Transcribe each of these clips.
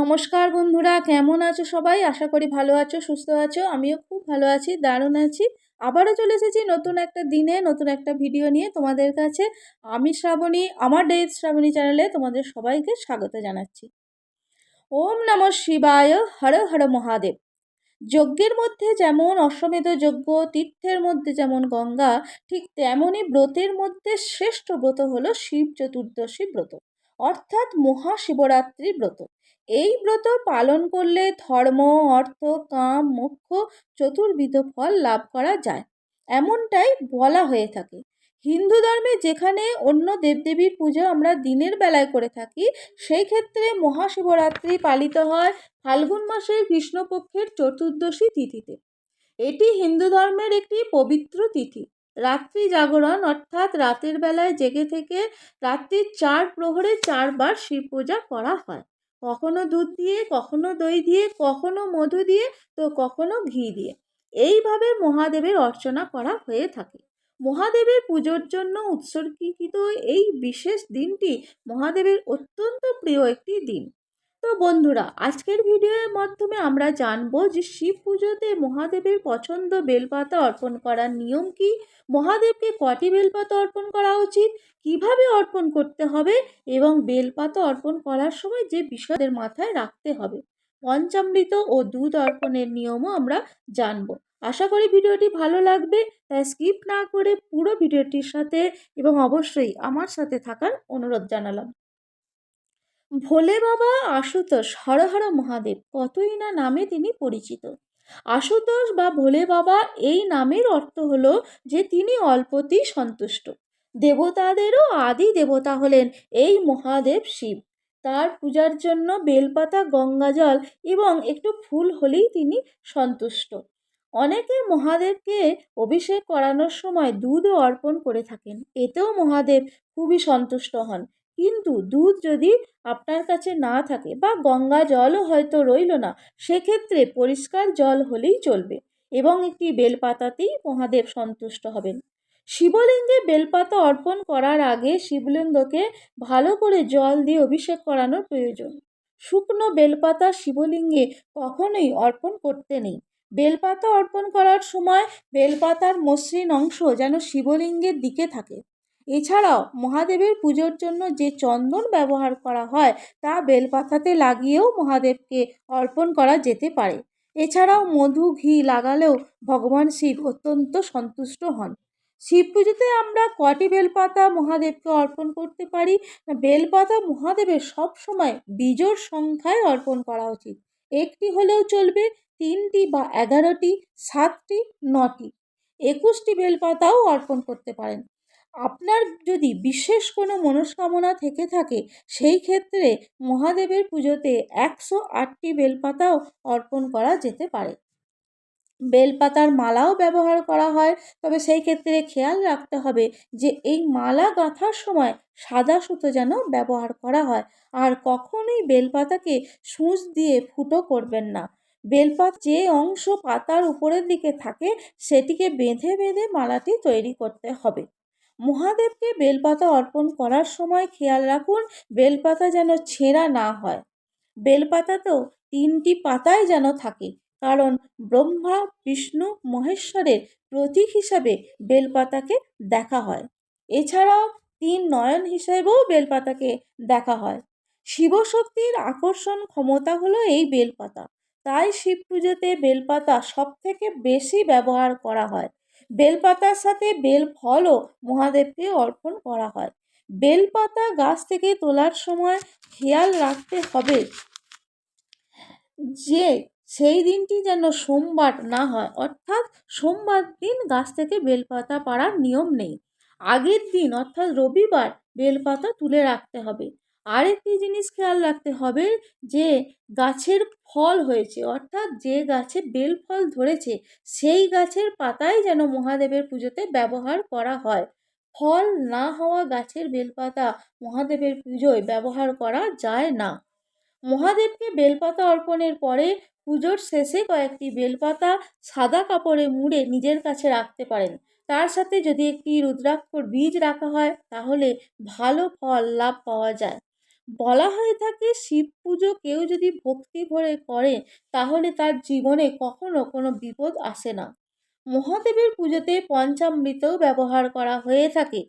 নমস্কার বন্ধুরা, কেমন আছো সবাই? আশা করি ভালো আছো, সুস্থ আছো, আমিও খুব ভালো আছি, দারুণ আছি। আবারও চলে এসেছি নতুন একটা দিনে, নতুন একটা ভিডিও নিয়ে তোমাদের কাছে। আমি শ্রাবণী, আমার ডেথ শ্রাবণী চ্যানেলে তোমাদের সবাইকে স্বাগত জানাচ্ছি। ওম নম শিবায়, হর হর মহাদেব। যজ্ঞের মধ্যে যেমন অশ্বমেধ যজ্ঞ, তীর্থের মধ্যে যেমন গঙ্গা, ঠিক তেমনই ব্রতের মধ্যে শ্রেষ্ঠ ব্রত হলো শিব চতুর্দশী ব্রত, অর্থাৎ মহাশিবরাত্রি ব্রত। এই ব্রত পালন করলে ধর্ম, অর্থ, কাম, মোক্ষ, চতুর্বিধ ফল লাভ করা যায়। এমনটাই বলা হয়ে থাকে। হিন্দু ধর্মে যেখানে অন্য দেবদেবীর পুজো আমরা দিনের বেলায় করে থাকি, সেই ক্ষেত্রে মহাশিবরাত্রি পালিত হয় ফাল্গুন মাসের কৃষ্ণপক্ষের চতুর্দশী তিথিতে। এটি হিন্দু ধর্মের একটি পবিত্র তিথি। রাত্রি জাগরণ অর্থাৎ রাতের বেলায় জেগে থেকে রাত্রির চার প্রহরে চারবার শিব পূজা করা হয়। কখনো দুধ দিয়ে, কখনো দই দিয়ে, কখনো মধু দিয়ে, তো কখনো ঘি দিয়ে। এইভাবে মহাদেবের অর্চনা করা হয়ে থাকে। মহাদেবের পুজোর জন্য উৎসর্গীকৃত এই বিশেষ দিনটি মহাদেবের অত্যন্ত প্রিয় একটি দিন। তো বন্ধুরা, আজকের ভিডিওর মাধ্যমে আমরা জানব যে শিব পুজোতে মহাদেবের পছন্দ বেলপাতা অর্পণ করার নিয়ম কি? মহাদেবকে কটি বেলপাতা অর্পণ করা উচিত? কীভাবে অর্পণ করতে হবে? এবং বেলপাতা অর্পণ করার সময় যে বিষয়দের মাথায় রাখতে হবে। পঞ্চামৃত ও দুধ অর্পণের নিয়মও আমরা জানব। আশা করি ভিডিওটি ভালো লাগবে, তাই স্কিপ না করে পুরো ভিডিওটির সাথে এবং অবশ্যই আমার সাথে থাকার অনুরোধ জানালাম। ভোলে বাবা আশুতোষ, হর হর মহাদেব, কতই না নামে তিনি পরিচিত। আশুতোষ বা ভোলে বাবা এই নামের অর্থ হলো যে তিনি অল্পতেই সন্তুষ্ট। দেবতাদেরও আদি দেবতা হলেন এই মহাদেব শিব। তার পূজার জন্য বেলপাতা, গঙ্গাজল এবং একটু ফুল হলেই তিনি সন্তুষ্ট। অনেকে মহাদেবকে অভিষেক করানোর সময় দুধও অর্পণ করে থাকেন। এতেও মহাদেব খুবই সন্তুষ্ট হন। কিন্তু দুধ যদি আপনার কাছে না থাকে বা গঙ্গা জলও হয়তো রইল না, সেক্ষেত্রে পরিষ্কার জল হলেই চলবে এবং একটি বেলপাতাতেই মহাদেব সন্তুষ্ট হবেন। শিবলিঙ্গে বেলপাতা অর্পণ করার আগে শিবলিঙ্গকে ভালো করে জল দিয়ে অভিষেক করানোর প্রয়োজন। শুকনো বেলপাতা শিবলিঙ্গে কখনোই অর্পণ করতে নেই। বেলপাতা অর্পণ করার সময় বেলপাতার মসৃণ অংশ যেন শিবলিঙ্গের দিকে থাকে। এছাড়াও মহাদেবের পুজোর জন্য যে চন্দন ব্যবহার করা হয়, তা বেলপাতাতে লাগিয়েও মহাদেবকে অর্পণ করা যেতে পারে। এছাড়াও মধু, ঘি লাগালেও ভগবান শিব অত্যন্ত সন্তুষ্ট হন। শিব পুজোতে আমরা কটি বেলপাতা মহাদেবকে অর্পণ করতে পারি? বেলপাতা মহাদেবের সব সময় বিজোর সংখ্যায় অর্পণ করা উচিত। একটি হলেও চলবে, তিনটি বা এগারোটি, সাতটি, নটি। একুশটি বেলপাতাও অর্পণ করতে পারেন। আপনার যদি বিশেষ কোনো মনস্কামনা থেকে থাকে, সেই ক্ষেত্রে মহাদেবের পুজোতে একশো আটটি বেলপাতাও অর্পণ করা যেতে পারে। বেলপাতার মালাও ব্যবহার করা হয়, তবে সেই ক্ষেত্রে খেয়াল রাখতে হবে যে এই মালা গাঁথার সময় সাদা সুতো যেন ব্যবহার করা হয়, আর কখনোই বেলপাতাকে সূচ দিয়ে ফুটো করবেন না। বেলপাত যে অংশ পাতার উপরের দিকে থাকে, সেটিকে বেঁধে বেঁধে মালাটি তৈরি করতে হবে। মহাদেবকে বেলপাতা অর্পণ করার সময় খেয়াল রাখুন, বেলপাতা যেন ছেঁড়া না হয়। বেলপাতাতেও তিনটি পাতাই যেন থাকে, কারণ ব্রহ্মা, বিষ্ণু, মহেশ্বরের প্রতীক হিসাবে বেলপাতাকে দেখা হয়। এছাড়াও তিন নয়ন হিসেবেও বেলপাতাকে দেখা হয়। শিবশক্তির আকর্ষণ ক্ষমতা হলো এই বেলপাতা। তাই শিব পুজোতে বেলপাতা সব থেকে বেশি ব্যবহার করা হয়। বেলপাতার সাথে বেল ফলও মহাদেবকে অর্পণ করা হয়। বেলপাতা গাছ থেকে তোলার সময় খেয়াল রাখতে হবে যে, সেই দিনটি যেন সোমবার না হয়, অর্থাৎ সোমবার দিন গাছ থেকে বেলপাতা পাড়ার নিয়ম নেই। আগের দিন, অর্থাৎ রবিবার, বেলপাতা তুলে রাখতে হবে। আরেকটি জিনিস খেয়াল রাখতে হবে যে গাছের ফল হয়েছে, অর্থাৎ যে গাছে বেল ফল ধরেছে, সেই গাছের পাতাই যেন মহাদেবের পুজোতে ব্যবহার করা হয়। ফল না হওয়া গাছের বেলপাতা মহাদেবের পুজোয় ব্যবহার করা যায় না। মহাদেবকে বেলপাতা অর্পণের পরে পুজোর শেষে কয়েকটি বেলপাতা সাদা কাপড়ে মুড়ে নিজের কাছে রাখতে পারেন। তার সাথে যদি একটি রুদ্রাক্ষর বীজ রাখা হয়, তাহলে ভালো ফল লাভ পাওয়া যায়। বলা হয়ে থাকে শিব পুজো কেউ যদি ভক্তি ভরে করে, তাহলে তার জীবনে কখনো কোনো বিপদ আসে না। মহাদেবের পুজোতে পঞ্চামৃতও ব্যবহার করা হয়ে থাকে।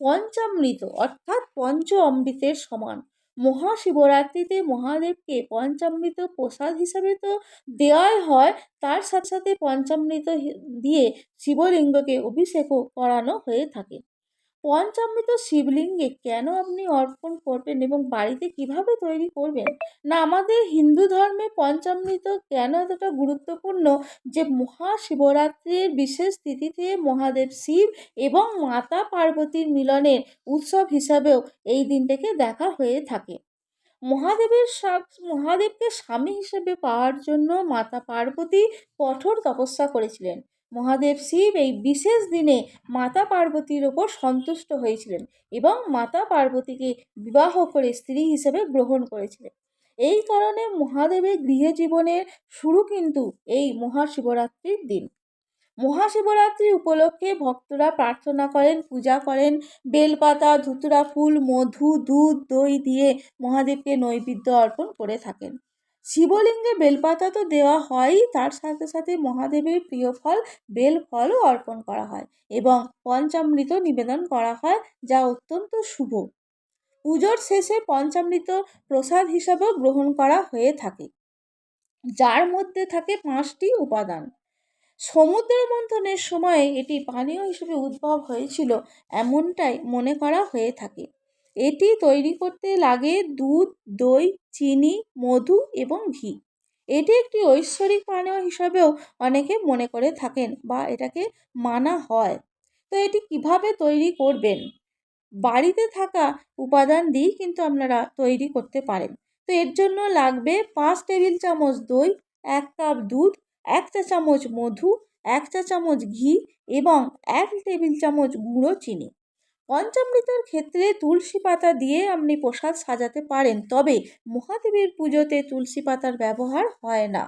পঞ্চামৃত অর্থাৎ পঞ্চ অমৃতের সমান। মহাশিবরাত্রিতে মহাদেবকে পঞ্চামৃত প্রসাদ হিসাবে তো দেওয়াই হয়, তার সাথে সাথে পঞ্চামৃত দিয়ে শিবলিঙ্গকে অভিষেকও করানো হয়ে থাকে। পঞ্চামৃত শিবলিঙ্গে কেন আপনি অর্পণ করবেন এবং বাড়িতে কীভাবে তৈরি করবেন? না, আমাদের হিন্দু ধর্মে পঞ্চামৃত কেন এতটা গুরুত্বপূর্ণ যে মহাশিবরাত্রির বিশেষ তিথিতে মহাদেব শিব এবং মাতা পার্বতীর মিলনের উৎসব হিসাবেও এই দিনটাকে দেখা হয়ে থাকে। মহাদেবের মহাদেবকে স্বামী হিসেবে পাওয়ার জন্য মাতা পার্বতী কঠোর তপস্যা করেছিলেন। মহাদেব শিব এই বিশেষ দিনে মাতা পার্বতীর ওপর সন্তুষ্ট হয়েছিলেন এবং মাতা পার্বতীকে বিবাহ করে স্ত্রী হিসেবে গ্রহণ করেছিলেন। এই কারণে মহাদেবের গৃহজীবনের শুরু কিন্তু এই মহাশিবরাত্রির দিন। মহাশিবরাত্রি উপলক্ষে ভক্তরা প্রার্থনা করেন, পূজা করেন। বেলপাতা, ধুতুরা ফুল, মধু, দুধ, দই দিয়ে মহাদেবকে নৈবেদ্য অর্পণ করে থাকেন। শিবলিঙ্গে বেলপাতা তো দেওয়া হয়ই, তার সাথে সাথে মহাদেবের প্রিয় ফল বেল ফলও অর্পণ করা হয় এবং পঞ্চামৃত নিবেদন করা হয়, যা অত্যন্ত শুভ। পুজোর শেষে পঞ্চামৃত প্রসাদ হিসাবেও গ্রহণ করা হয়ে থাকে, যার মধ্যে থাকে পাঁচটি উপাদান। সমুদ্র মন্থনের সময়ে এটি পানীয় হিসেবে উদ্ভব হয়েছিল, এমনটাই মনে করা হয়ে থাকে। এটি তৈরি করতে লাগে দুধ, দই, চিনি, মধু এবং ঘি। এটি একটি ঐশ্বরিক পানীয় হিসাবেও অনেকে মনে করে থাকেন বা এটাকে মানা হয়। তো এটি কীভাবে তৈরি করবেন? বাড়িতে থাকা উপাদান দিয়েই কিন্তু আপনারা তৈরি করতে পারেন। তো এর জন্য লাগবে পাঁচ টেবিল চামচ দই, এক কাপ দুধ, এক চা চামচ মধু, এক চা চামচ ঘি এবং এক টেবিল চামচ গুঁড়ো চিনি। পঞ্চামৃতের ক্ষেত্রে তুলসী পাতা দিয়ে আপনি প্রসাদ সাজাতে পারেন, তবে মহাদেবের পুজোতে তুলসী পাতার ব্যবহার হয় না।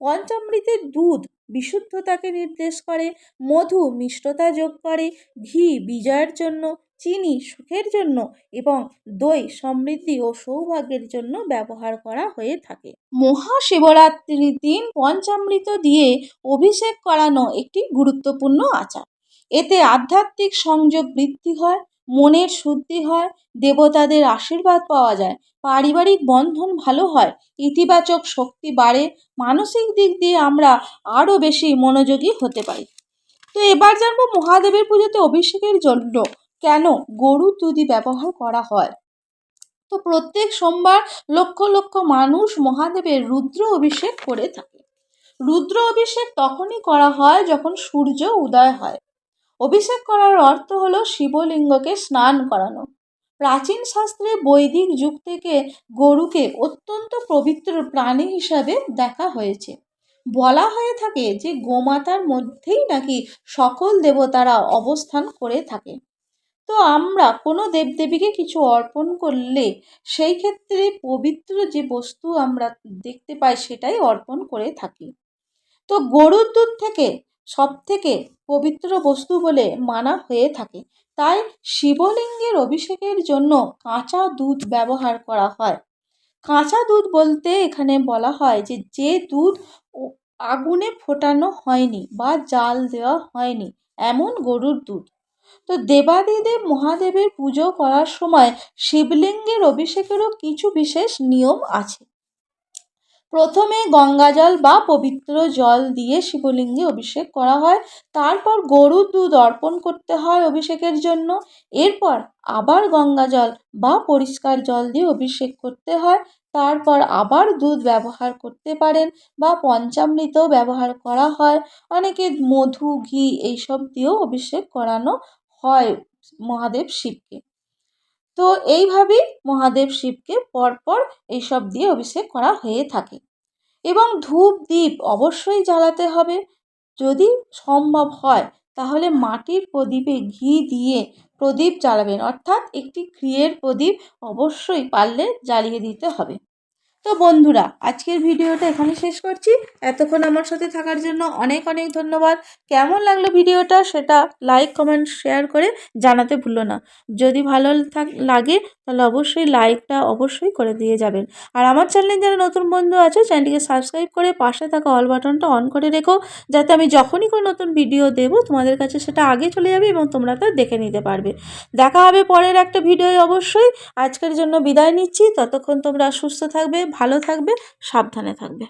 পঞ্চামৃতের দুধ বিশুদ্ধতাকে নির্দেশ করে, মধু মিষ্টতা যোগ করে, ঘি বিজয়ের জন্য, চিনি সুখের জন্য এবং দই সমৃদ্ধি ও সৌভাগ্যের জন্য ব্যবহার করা হয়ে থাকে। মহাশিবরাত্রির দিন পঞ্চামৃত দিয়ে অভিষেক করানো একটি গুরুত্বপূর্ণ আচার। এতে আধ্যাত্মিক সংযোগ বৃদ্ধি হয়, মনের শুদ্ধি হয়, দেবতাদের আশীর্বাদ পাওয়া যায়, পারিবারিক বন্ধন ভালো হয়, ইতিবাচক শক্তি বাড়ে, মানসিক দিক দিয়ে আমরা আরও বেশি মনোযোগী হতে পারি। তো এবার জানব মহাদেবের পুজোতে অভিষেকের জন্য কেন গরুর দুধই ব্যবহার করা হয়? তো প্রত্যেক সোমবার লক্ষ লক্ষ মানুষ মহাদেবের রুদ্র অভিষেক করে থাকে। রুদ্র অভিষেক তখনই করা হয় যখন সূর্য উদয় হয়। অভিষেক করার অর্থ হলো শিবলিঙ্গকে স্নান করানো। প্রাচীন শাস্ত্রে বৈদিক যুগ থেকে গরুকে অত্যন্ত পবিত্র প্রাণী হিসাবে দেখা হয়েছে। বলা হয়ে থাকে যে গোমাতার মধ্যেই নাকি সকল দেবতারা অবস্থান করে থাকে। তো আমরা কোনো দেবদেবীকে কিছু অর্পণ করলে সেই ক্ষেত্রে পবিত্র যে বস্তু আমরা দেখতে পাই সেটাই অর্পণ করে থাকি। তো গরুর দুধ থেকে সব থেকে পবিত্র বস্তু বলে মানা হয়ে থাকে। তাই শিবলিঙ্গের অভিষেকের জন্য কাঁচা দুধ ব্যবহার করা হয়। কাঁচা দুধ বলতে এখানে বলা হয় যে যে দুধ আগুনে ফোটানো হয়নি বা জাল দেওয়া হয়নি, এমন গরুর দুধ। তো দেবাদিদেব মহাদেবের পুজো করার সময় শিবলিঙ্গের অভিষেকেরও কিছু বিশেষ নিয়ম আছে। প্রথমে গঙ্গাজল বা পবিত্র জল দিয়ে শিবলিঙ্গে অভিষেক করা হয়। তারপর গরুর দুধ অর্পণ করতে হয় অভিষেকের জন্য। এরপর আবার গঙ্গাজল বা পরিষ্কার জল দিয়ে অভিষেক করতে হয়। তারপর আবার দুধ ব্যবহার করতে পারেন বা পঞ্চামৃতও ব্যবহার করা হয়। অনেকে মধু, ঘি এইসব দিয়েও অভিষেক করানো হয় মহাদেব শিবকে। তো এইভাবেই মহাদেব শিবকে পরপর এইসব দিয়ে অভিষেক করা হয়ে থাকে। এবং ধূপ দ্বীপ অবশ্যই জ্বালাতে হবে। যদি সম্ভব হয়, তাহলে মাটির প্রদীপে ঘি দিয়ে প্রদীপ জ্বালাবেন। অর্থাৎ একটি ঘিয়ের প্রদীপ অবশ্যই পারলে জ্বালিয়ে দিতে হবে। তো বন্ধুরা, আজকের ভিডিওটা এখানে শেষ করছি। এতক্ষণ আমার সাথে থাকার জন্য অনেক অনেক ধন্যবাদ। কেমন লাগল ভিডিওটা সেটা লাইক কমেন্ট শেয়ার করে জানাতে ভুলো না। যদি ভালো থাক, লাগে তাহলে অবশ্যই লাইকটা অবশ্যই করে দিয়ে যাবেন। আর আমার চ্যানেলে যারা নতুন বন্ধু আছে চ্যানেলটিকে সাবস্ক্রাইব করে পাশে থাকা অল বাটনটা অন করে রেখো, যাতে আমি যখনই কোনো নতুন ভিডিও দেব, তোমাদের কাছে সেটা আগে চলে যাবে এবং তোমরা তা দেখে নিতে পারবে। দেখা হবে পরের একটা ভিডিও অবশ্যই। আজকের জন্য বিদায় নিচ্ছি। ততক্ষণ তোমরা সুস্থ থাকবে ভালো থাকবে সাবধানে থাকবে।